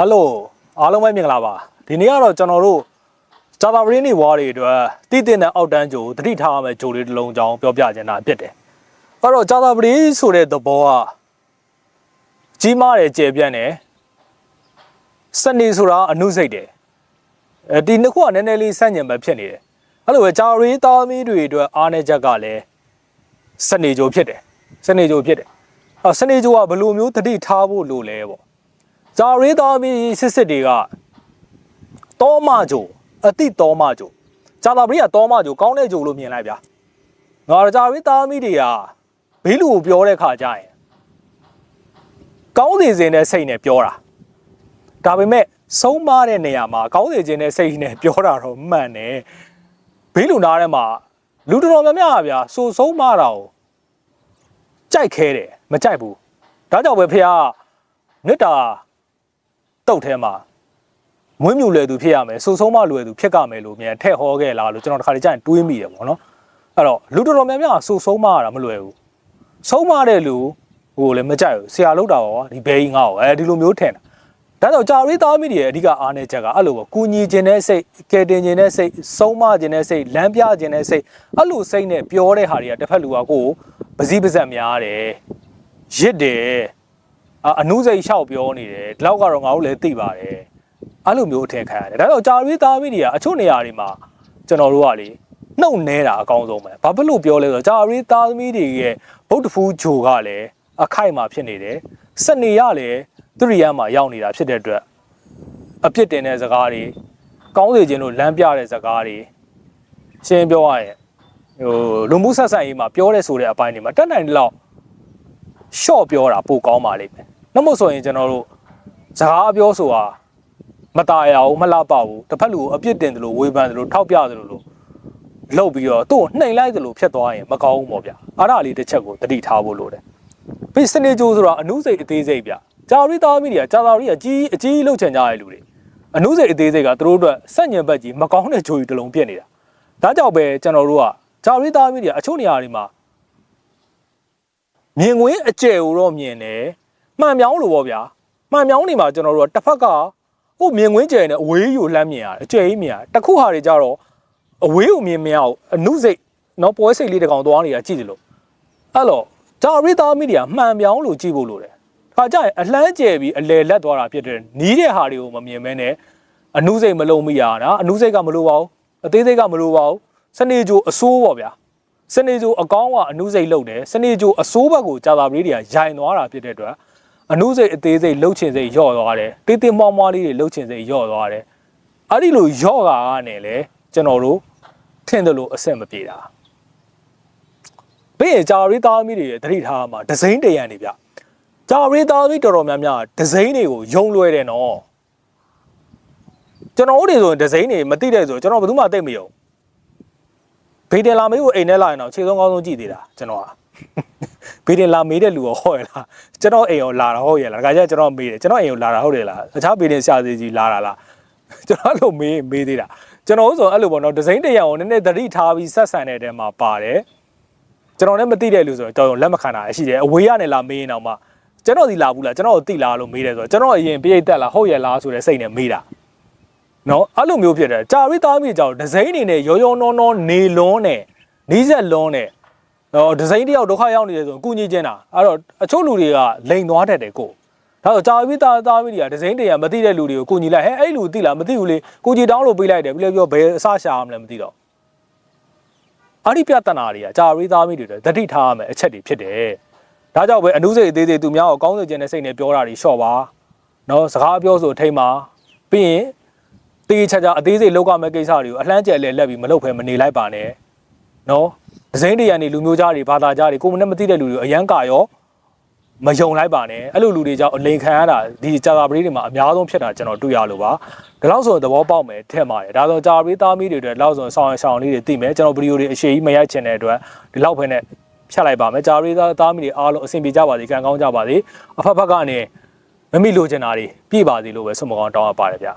ဟယ်လိုအားလုံးပဲမင်္ဂလာပါဒီနေ့ကတော့ကျွန်တော်တို့ဂျာတာပရင်းနေဝါတွေအတွက်တည်တည်တဲ့အောက်တန်းကြိုတတိထားရမယ့်ကြိုလေးတစ်လုံးကြောင်းပြောပြချင်တာဖြစ်တယ်အဲ့တော့ဂျာတာပရင်းဆိုတဲ့သဘောကကြီးမားတယ်ကျေပြန့်တယ်စနေဆိုတာအနုစိတ်တယ်အဲဒီနှစ်ခုကနည်းနည်းလေးဆန့်ကျင်ဘက်ဖြစ်နေတယ်အဲ့လိုပဲဂျာရီသားမီးတွေအတွက်အားနေချက်ကလည်းစနေကြိုဖြစ်တယ်စနေကြိုဖြစ်တယ်အဲ့စနေကြိုကဘယ်လိုမျိုးတတိထားဖို့လိုလဲပေါ့ ဂျာရေးသားပြီးစစ်စစ်တွေကတောမဂျိုအတိတောမဂျိုဂျာလာပရိကတောမဂျိုကောင်းတဲ့ဂျိုလို့မြင်လိုက်ဗျာငါတို့ဂျာရေးသားမိတွေကဘေးလူကိုပြောတဲ့ခါကျရင်ကောင်းစီစဉ်တဲ့စိတ်နဲ့ပြောတာဒါပေမဲ့ဆုံးမတဲ့နေရာမှာကောင်းစီခြင်းတဲ့စိတ်နဲ့ပြောတာတော့မှန်တယ်ဘေးလူနားထဲမှာလူတော်တော်များများပါဗျာစူဆုံးမတာကိုကြိုက်ခဲတယ်မကြိုက်ဘူးဒါကြောင့်ပဲဖေကမေတ္တာ တုတ်ထဲမှာမွေးမြူလွယ်သူဖြစ်ရမယ်စူဆုံးမလွယ်သူဖြစ်ကြမယ်လို့မြန်ထည့်ဟောခဲ့လားလို့ကျွန်တော်တခါတည်းကြာရင်တွေးမိတယ်ပေါ့နော်အဲ့တော့လူတော်တော်များများစူဆုံးမရတာမလွယ်ဘူးဆုံးမတဲ့လူဟိုလည်းမကြိုက်ဘူးဆရာလောက်တာရောဒီဘဲကြီးငါ့ကိုအဲဒီလိုမျိုးထင်တာဒါကြောင့်ကြာရီးသားမိတွေရဲ့အဓိကအားနည်းချက်ကအဲ့လိုပေါ့ကူညီခြင်းတဲ့စိတ်ကယ်တင်ခြင်းတဲ့စိတ်ဆုံးမခြင်းတဲ့စိတ်လမ်းပြခြင်းတဲ့စိတ်အဲ့လိုစိတ်နဲ့ပြောတဲ့ဟာတွေကတစ်ဖက်လူကကိုယ်ပစည်းပစက်များတယ်ရစ်တယ် အအနုစိတ်လျှောက်ပြောနေတယ်ဒီလောက်ကတော့ငါတို့လည်းသိပါတယ်အဲ့လိုမျိုးအထင်ခံရတယ်ဒါတော့ကြာရီးသားမိတွေကအချို့နေရာတွေမှာကျွန်တော်တို့ကလေနှုတ်နေတာအကောင်းဆုံးပဲဘာဖြစ်လို့ပြောလဲဆိုတော့ကြာရီးသားမိတွေရဲ့ဗုဒ္ဓဖူးဂျိုကလည်းအခိုက်မှာဖြစ်နေတယ်စနေရလည်းသူရိယမှာရောက်နေတာဖြစ်တဲ့အတွက်အပြစ်တင်တဲ့စကားတွေကောင်းစေခြင်းလို့လမ်းပြတဲ့စကားတွေရှင်းပြောရရင်ဟိုလူမှုဆက်ဆံရေးမှာပြောတဲ့ဆိုတဲ့အပိုင်းတွေမှာတက်နိုင်တဲ့လောက်ရှော့ပြောတာပိုကောင်းပါလိမ့်မယ်။ နှမို့ဆိုရင်ကျွန်တော်တို့စကားပြောဆိုတာမตายရအောင်မလှပဘူးတစ်ဖက်လူကိုအပြစ်တင်တယ်လို့ဝေဖန်တယ်လို့ထောက်ပြတယ်လို့လို့လှုပ်ပြီးတော့သူ့ကိုနှိမ်လိုက်တယ်လို့ဖြစ်သွားရင်မကောင်းဘူးပေါ့ဗျာ။အားဒါလေးတစ်ချက်ကိုတတိထားဖို့လိုတယ်။ပြီးစနေကြိုးဆိုတာအနုစိတ်အသေးစိတ်ဗျ။ဂျာရီသားမိတွေကဂျာသာရီကကြီးအကြီးလှုပ်ချင်ကြတဲ့လူတွေအနုစိတ်အသေးစိတ်ကသူတို့အတွက်စက်ညင်ဘက်ကြီးမကောင်းတဲ့ဂျိုကြီးတစ်လုံးပြစ်နေတာ။ဒါကြောင့်ပဲကျွန်တော်တို့ကဂျာရီသားမိတွေကအချို့နေရာတွေမှာ မြင်ကွင်းအကျယ်ကိုတော့မြင်တယ် မှန်မြောင်းလို့ပေါ့ဗျာမှန်မြောင်းနေမှာကျွန်တော်တို့ကတစ်ဖက်ကဟိုမြင်ကွင်းကျယ်နေအဝေးကြီးကိုလှမ်းမြင်ရတယ်အကျယ်ကြီးမြင်ရတယ်တစ်ခုဟာတွေကြတော့အဝေးကိုမြင်မရအောင်အနုစိတ်နော်ပွဲစိတ်လေးတစ်ကောင်သွားနေတာကြည့်ကြလို့အဲ့တော့ဂျာရီသားမီဒီယာမှန်မြောင်းလို့ကြည့်ဖို့လိုတယ်ခါကြရင်အလှမ်းကျယ်ပြီးအလယ်လက်သွားတာဖြစ်တယ်နီးတဲ့ဟာတွေကိုမမြင်မဲနဲ့အနုစိတ်မလုံးမိရတာအနုစိတ်ကမလိုပါဘူးအသေးစိတ်ကမလိုပါဘူးစနေကြိုအဆိုးပေါ့ဗျာစနေကြိုအကောင်းကအနုစိတ်လုတ်တယ်စနေကြိုအစိုးဘက်ကိုကြာတာပလေးတွေကရိုင်သွားတာဖြစ်တဲ့အတွက် အနုစိတ်အသေးစိတ်လှုပ်ချင်စိတ်ယော့သွားတယ်တေးသေးမောင်းမွားလေးတွေလှုပ်ချင်စိတ်ယော့သွားတယ်အဲ့ဒီလိုယော့ကာကနေလေကျွန်တော်တို့ထင်တယ်လို့အဆင်မပြေတာဘေးရင်ဂျာရီသားမီတွေရဲ့တတိထားမှာဒဇိန်းတရံနေဗျဂျာရီသားမီတော်တော်များများဒဇိန်းတွေကိုယုံလွယ်တယ်နော်ကျွန်တော်တို့တွေဆိုရင်ဒဇိန်းတွေမသိတဲ့ဆိုကျွန်တော်ဘယ်သူမှသိမယုံဘေးတင်လာမေးကိုအိမ်ထဲလာရင်တော့ခြေဆုံးကောင်းဆုံးကြည့်သေးတာကျွန်တော်က ဘေးတင်လာမေးတဲ့လူရောဟုတ်ရလားကျွန်တော်အိမ်ရောလာတာဟုတ်ရလားဒါကြကျကျွန်တော်မေးတယ်ကျွန်တော်အိမ်ရောလာတာဟုတ်တယ်လားအခြားဘေးတင်ရှာသေးကြီးလာတာလားကျွန်တော်အဲ့လိုမေးမေးသေးတာကျွန်တော်ဆိုအဲ့လိုပေါ့နော်ဒီဇိန်းတရားကိုနည်းနည်းသတိထားပြီးဆက်ဆံတဲ့တဲမှာပါတယ်ကျွန်တော်လည်းမသိတဲ့လူဆိုရင်တော်တော်လက်မခံတာရှိတယ်အဝေးကနေလာမေးရင်တော့မှကျွန်တော်ဒီလာဘူးလားကျွန်တော်ကိုသိလားလို့မေးတယ်ဆိုတော့ကျွန်တော်အရင်ပြိတ်တက်လားဟုတ်ရလားဆိုတဲ့စိတ်နဲ့မေးတာနော်အဲ့လိုမျိုးဖြစ်တယ်ကြာရီသားမိကြောင်ဒီဇိင်းနေနဲ့ရောရောနောနောနေလွန်းနဲ့နီးဆက်လွန်းနဲ့ တော့ဒီဇိင်းတယောက်ဒုက္ခရောက်နေတယ်ဆိုရင်ကုညီချင်းတာအဲ့တော့အချို့လူတွေကလိန်သွားတတ်တယ်ကိုဒါဆိုကြာရီသားသားမိတွေကဒီဇိင်းတွေကမသိတဲ့လူတွေကိုကုညီလိုက်ဟဲ့အဲ့လူသိလားမသိဘူးလေကုညီတောင်းလို့ပေးလိုက်တယ်ပြီးလည်းပြောဘယ်အစရှာရမလဲမသိတော့အဲ့ဒီပြဿနာတွေကကြာရီသားမိတွေတတိထားရမယ်အချက်တွေဖြစ်တယ်ဒါကြောင့်ပဲအနုစိတ်အသေးသေးသူများကိုကောင်းစေခြင်းနဲ့စိတ်နဲ့ပြောတာတွေလျှော့ပါနော်စကားပြောဆိုထိတ်မှာပြီးရင်တေးချာချာအသေးစိတ်လောက်ကမဲ့ကိစ္စတွေကိုအလှမ်းကျယ်လဲလက်ပြီးမလုပ်ဖဲမနေလိုက်ပါနဲ့နော် ဒဇိန်းတွေရနေလူမျိုးသားတွေဘာသာကြားတွေကိုမနဲ့မသိတဲ့လူတွေအရန်ကရောမယုံလိုက်ပါနဲ့အဲ့လိုလူတွေကြောင့်အလိန်ခံရတာဒီကြာတာပရိတွေမှာအများဆုံးဖြစ်တာကျွန်တော်တွေ့ရလို့ပါဒါလောက်ဆိုသဘောပေါက်မယ်ထက်ပါတယ်ဒါဆိုကြာပရိသားမီးတွေအတွက်လောက်ဆိုဆောင်းဆောင်လေးတွေသိမယ်ကျွန်တော်ဗီဒီယိုတွေအရှိကြီးမရိုက်ချင်တဲ့အတွက်ဒီလောက်ပဲနဲ့ဖြတ်လိုက်ပါမယ်ကြာပရိသားသားမီးတွေအားလုံးအဆင်ပြေကြပါစေကံကောင်းကြပါစေအဖက်ဖက်ကနေမမိလိုချင်တာတွေပြည့်ပါစေလို့ပဲဆုမကောင်းတောင်းအပ်ပါတယ်ဗျာ